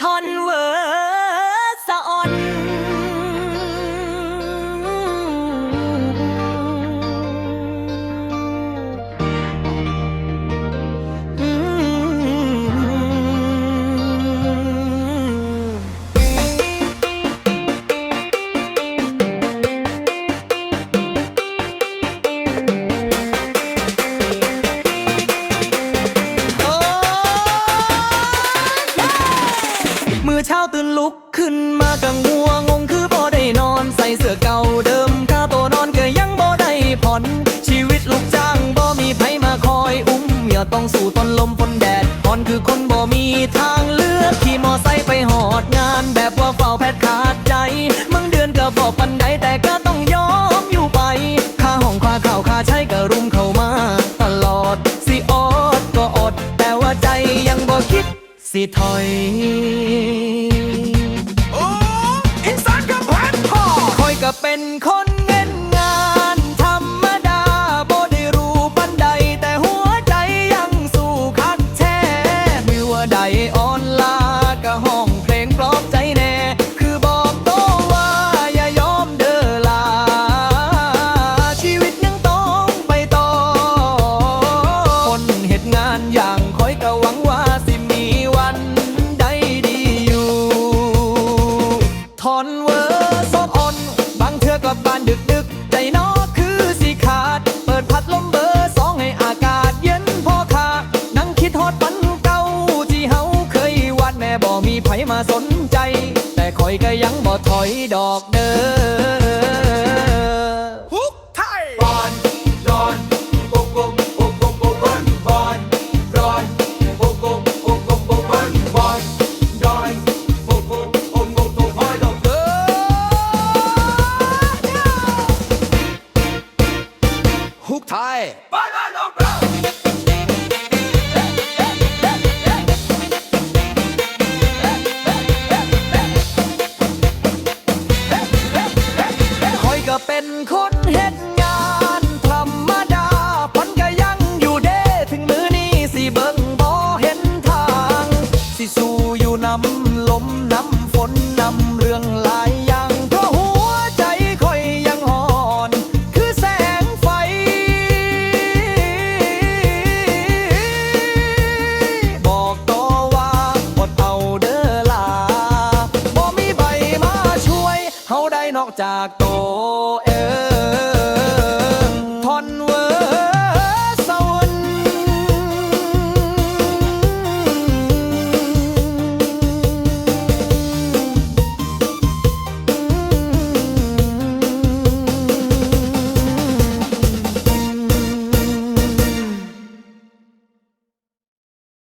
ทอนเวอร์ มือเช้าตื่นลุกขึ้นมากังหัวงงคือบ่ได้นอนใส่เสื้อเก่าเดิมค่าตัวนอนก็ยังบ่ได้ผ่อน ชีวิตลูกจ้างบ่มีไผมาคอยอุ้มอย่าต้องสู่ต้นลมฝนแดดผ่อนคือคนบ่มีทางเลือกขี่มอไซค์ไปหอดงาน แบบว่าเฝ้าแพทย์ขาดใจมึงเดือนก็บอกปันใดแต่ก็ต้องยอมอยู่ไปค่าห้องค่าข้าวค่าใช้ก็รุมเข้ามา ตลอดสิอดก็อด แต่ว่าใจยังบ่คิดสิถอย ไผมาสนใจ แต่คอยก็ยังบ่ถอยดอกเด้อ ฮุกไทย บอลรอนบุกบุกบุกบุกบุกบอลบอลรอนบุกบุกบุกบุกบุกบอลบอลรอนบุกบุกบุกบุกบุกบอลดอกเตอฮุกไทยบอลบอลดอกเตอ เป็นคนเห็น เขาได้นอกจากโตวเอ